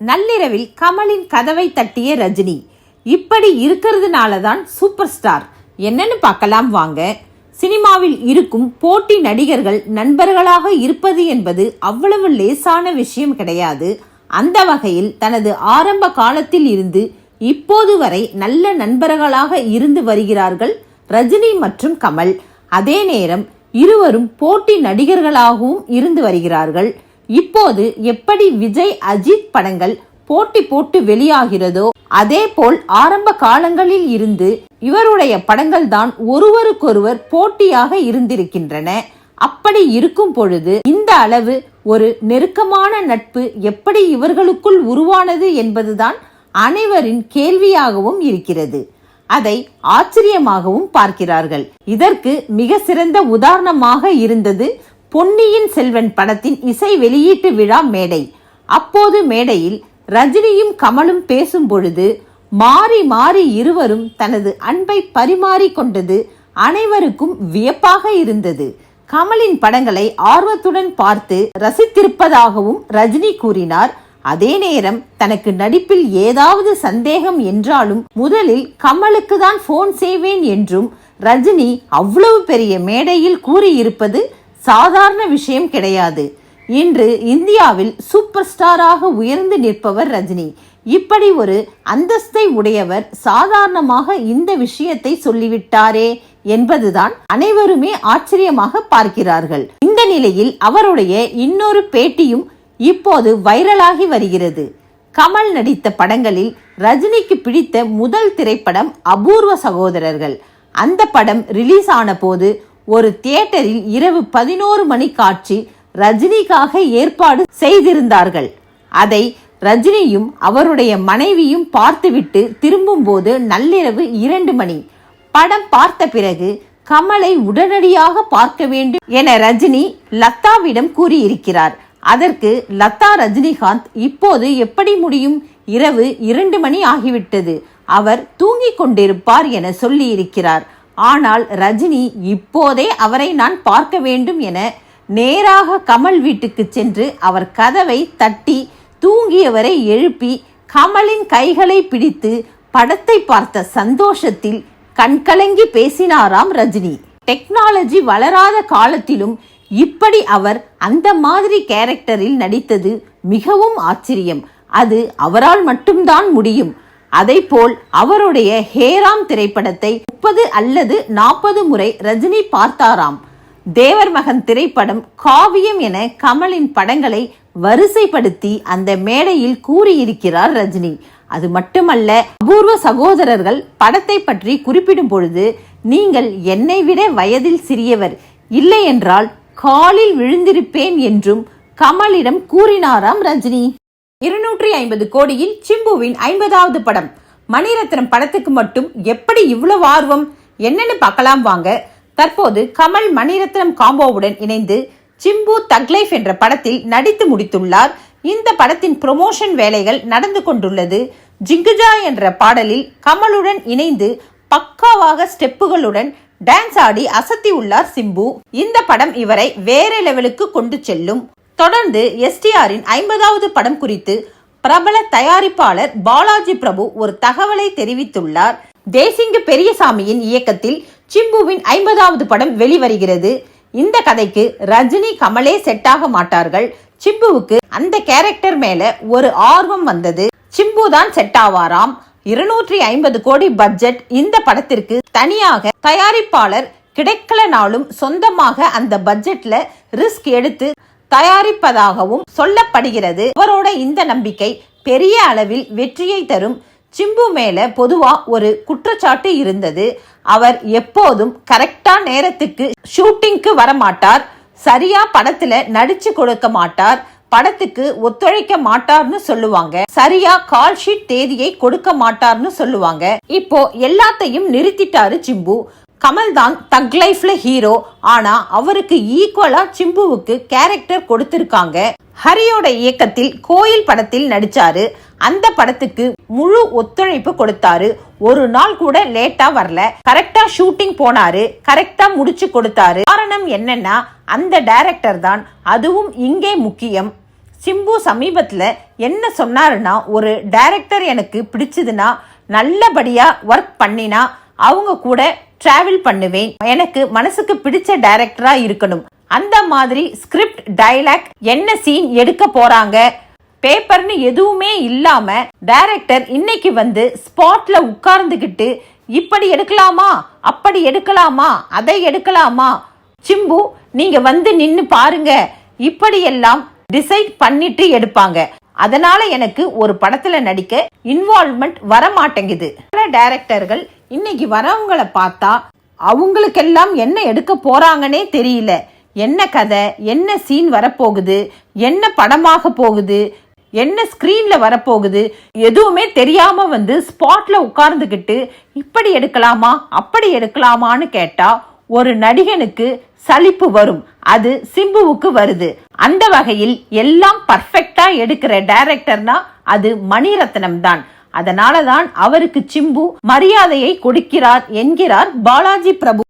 நள்ளிரவில் கமலின் கதவை தட்டிய ரஜினி இப்படி இருக்கிறதுனால தான் சூப்பர் ஸ்டார். என்னன்னு பார்க்கலாம் வாங்க. சினிமாவில் இருக்கும் போட்டி நடிகர்கள் நண்பர்களாக இருப்பது என்பது அவ்வளவு லேசான விஷயம் கிடையாது. அந்த வகையில் தனது ஆரம்ப காலத்தில் இருந்து இப்போது வரை நல்ல நண்பர்களாக இருந்து வருகிறார்கள் ரஜினி மற்றும் கமல். அதே நேரம் இருவரும் போட்டி நடிகர்களாகவும் இருந்து வருகிறார்கள். இப்போது எப்படி விஜய் அஜித் படங்கள் போட்டி போட்டு வெளியாகிறதோ அதே போல் ஆரம்ப காலங்களில் இருந்து இவருடைய படங்கள் தான் ஒருவருக்கொருவர் போட்டியாக இருந்திருக்கின்றன. அப்படி இருக்கும் பொழுது இந்த அளவு ஒரு நெருக்கமான நட்பு எப்படி இவர்களுக்குள் உருவானது என்பதுதான் அனைவரின் கேள்வியாகவும் இருக்கிறது. அதை ஆச்சரியமாகவும் பார்க்கிறார்கள். இதற்கு மிக சிறந்த உதாரணமாக இருந்தது பொன்னியின் செல்வன் படத்தின் இசை வெளியீட்டு விழா மேடை. அப்போது மேடையில் ரஜினியும் கமலும் பேசும் பொழுது மாறி மாறி இருவரும் தனது அன்பை பரிமாறிக் கொண்டது அனைவருக்கும் வியப்பாக இருந்தது. கமலின் படங்களை ஆர்வத்துடன் பார்த்து ரசித்திருப்பதாகவும் ரஜினி கூறினார். அதே நேரம் தனக்கு நடிப்பில் ஏதாவது சந்தேகம் என்றாலும் முதலில் கமலுக்கு தான் போன் செய்வேன் என்றும் ரஜினி அவ்வளவு பெரிய மேடையில் கூறியிருப்பது சாதாரண விஷயம் கிடையாது. இன்று இந்தியாவில் சூப்பர் ஸ்டாராக உயர்ந்து நிற்பவர் ரஜினி. இப்படி ஒரு அந்தஸ்தை உடையவர் சாதாரணமாக இந்த விஷயத்தை சொல்லிவிட்டாரே என்பதுதான் அனைவருமே ஆச்சரியமாக பார்க்கிறார்கள். இந்த நிலையில் அவருடைய இன்னொரு பேட்டியும் இப்போது வைரலாகி வருகிறது. கமல் நடித்த படங்களில் ரஜினிக்கு பிடித்த முதல் திரைப்படம் அபூர்வ சகோதரர்கள். அந்த படம் ரிலீஸ் ஆன போது ஒரு தியேட்டரில் இரவு பதினோரு மணி காட்சி ரஜினிக்காக ஏற்பாடு செய்திருந்தார்கள். அதை ரஜினியும் அவருடைய மனைவியும் பார்த்துவிட்டு திரும்பும்போது நள்ளிரவு இரண்டு மணி. படம் பார்த்த பிறகு கமலை உடனடியாக பார்க்க வேண்டும் என ரஜினி லத்தாவிடம் கூறியிருக்கிறார். அதற்கு லதா ரஜினிகாந்த் இப்போது எப்படி முடியும்? இரவு இரண்டு மணி ஆகிவிட்டது. அவர் தூங்கிக் கொண்டிருப்பார் என சொல்லியிருக்கிறார். ஆனால் ரஜினி இப்போதே அவரை நான் பார்க்க வேண்டும் என நேராக கமல் வீட்டுக்கு சென்று அவர் கதவை தட்டி தூங்கியவரை எழுப்பி கமலின் கைகளை பிடித்து படத்தை பார்த்த சந்தோஷத்தில் கண்கலங்கி பேசினாராம் ரஜினி. டெக்னாலஜி வளராத காலத்திலும் இப்படி அவர் அந்த மாதிரி கேரக்டரில் நடித்தது மிகவும் ஆச்சரியம். அது அவரால் மட்டும்தான் முடியும். போல் அவருடைய ஹேராம் திரைப்படத்தை முப்பது அல்லது நாற்பது முறை ரஜினி பார்த்தாராம். தேவர் மகன் திரைப்படம் காவியம் என கமலின் படங்களை வரிசைப்படுத்தி அந்த மேடையில் கூறியிருக்கிறார் ரஜினி. அது மட்டுமல்ல அபூர்வ சகோதரர்கள் படத்தை பற்றி குறிப்பிடும் பொழுது நீங்கள் என்னை விட வயதில் சிறியவர். இல்லை என்றால் காலில் விழுந்திருப்பேன் என்றும் கமலிடம் கூறினாராம் ரஜினி. இருநூற்றி ஐம்பது கோடியில் சிம்புவின் ஐம்பதாவது படம். மணிரத்னம் படத்துக்கு மட்டும் எப்படி இவ்வளவு ஆர்வம்? என்னன்னு பார்க்கலாம் வாங்க. தற்போது கமல் மணிரத்னம் காம்போவுடன் இணைந்து சிம்பு தக்லைஃப் என்ற படத்தில் நடித்து முடித்துள்ளார். இந்த படத்தின் ப்ரொமோஷன் வேலைகள் நடந்து கொண்டுள்ளது. ஜிங்குஜா என்ற பாடலில் கமலுடன் இணைந்து பக்காவாக ஸ்டெப்புகளுடன் டான்ஸ் ஆடி அசத்தி உள்ளார் சிம்பு. இந்த படம் இவரை வேற லெவலுக்கு கொண்டு செல்லும். தொடர்ந்து எஸ்டிஆரின் ஐம்பதாவது படம் குறித்து பிரபல தயாரிப்பாளர் பாலாஜி பிரபு ஒரு தகவலை தெரிவித்துள்ளார். தேசிங்கு பெரியசாமியின் இயக்கத்தில் சிம்புவின் ஐம்பதாவது படம் வெளிவருகிறது. இந்த கதைக்கு ரஜினி கமலே செட் ஆக மாட்டார்கள். சிம்புவுக்கு அந்த கேரக்டர் மேல ஒரு ஆர்வம் வந்தது. சிம்பு தான் செட் ஆவாராம். இருநூற்றி ஐம்பது கோடி பட்ஜெட். இந்த படத்திற்கு தனியாக தயாரிப்பாளர் கிடைக்கலனாலும் சொந்தமாக அந்த பட்ஜெட்ல ரிஸ்க் எடுத்து தயாரிப்பதாகவும் சொல்லப்படுகிறது. அவரோட இந்த நம்பிக்கை பெரிய அளவில் வெற்றியை தரும். சிம்பு மேல பொதுவா ஒரு குற்றச்சாட்டு இருந்தது. அவர் எப்போதும் கரெக்டா நேரத்துக்கு ஷூட்டிங்க்கு வர மாட்டார் சரியா படத்துல நடிச்சு கொடுக்க மாட்டார். படத்துக்கு ஒத்துழைக்க மாட்டார்னு சொல்லுவாங்க. சரியா கால் ஷீட் தேதியை கொடுக்க மாட்டார்னு சொல்லுவாங்க. இப்போ எல்லாத்தையும் நிறுத்திட்டாரு சிம்பு. கமல் தான் தக் லைஃப்ல ஹீரோ. ஆனா அவருக்கு ஈக்குவலா சிம்புவுக்கு கேரக்டர் கொடுத்திருக்காங்க. ஹரியோட இயக்கத்தில் கோயில் படத்தில் நடிச்சாரு. அந்த படத்துக்கு முழு ஒத்துழைப்பு கொடுத்தாரு. ஒரு நாள் கூட லேட்டா வரல. கரெக்டா ஷூட்டிங் போனாரு. கரெக்டா முடிச்சு கொடுத்தாரு. காரணம் என்னன்னா அந்த டைரக்டர் தான். அதுவும் இங்கே முக்கியம். சிம்பு சமீபத்துல என்ன சொன்னாருன்னா ஒரு டைரக்டர் எனக்கு பிடிச்சதுன்னா நல்லபடியா ஒர்க் பண்ணினா அவங்க கூட டிராவல் பண்ணுவேன். எனக்கு மனசுக்கு பிடிச்ச டைரக்டரா இருக்கணும். அந்த மாதிரி ஸ்கிரிப்ட் டைலாக் என்ன சீன் எடுக்க போறாங்க? பேப்பர்னு எதுவுமே இல்லாம டைரக்டர் இன்னைக்கு வந்து ஸ்பாட்ல உட்கார்ந்துகிட்டு இப்படி எடுக்கலாமா? அப்படி எடுக்கலாமா? அதை எடுக்கலாமா? சிம்பு நீங்க வந்து நின்னு பாருங்க. இப்படி எல்லாம் டிசைட் பண்ணிட்டு எடுப்பாங்க. அதனால எனக்கு ஒரு படத்துல நடிக்க இன்வால்வ்மெண்ட் வர மாட்டேங்குது பல டைரக்டர்கள் இன்னைக்கு வரவங்களை பார்த்தா அவங்களுக்கெல்லாம் என்ன எடுக்க போறாங்கன்னே தெரியல. என்ன கதை என்ன சீன் வரப்போகுது என்ன படமாக போகுது என்ன ஸ்கிரீன்ல வரப்போகுது எதுவுமே தெரியாம வந்து ஸ்பாட்ல உட்கார்ந்துக்கிட்டு இப்படி எடுக்கலாமா அப்படி எடுக்கலாமான்னு கேட்டா ஒரு நடிகனுக்கு சலிப்பு வரும். அது சிம்புவுக்கு வருது. அந்த வகையில் எல்லாம் பர்ஃபெக்டா எடுக்கிற டைரக்டர்னா அது மணிரத்னம் தான். அதனாலதான் அவருக்கு சிம்பு மரியாதையை கொடுக்கிறார் என்கிறார் பாலாஜி பிரபு.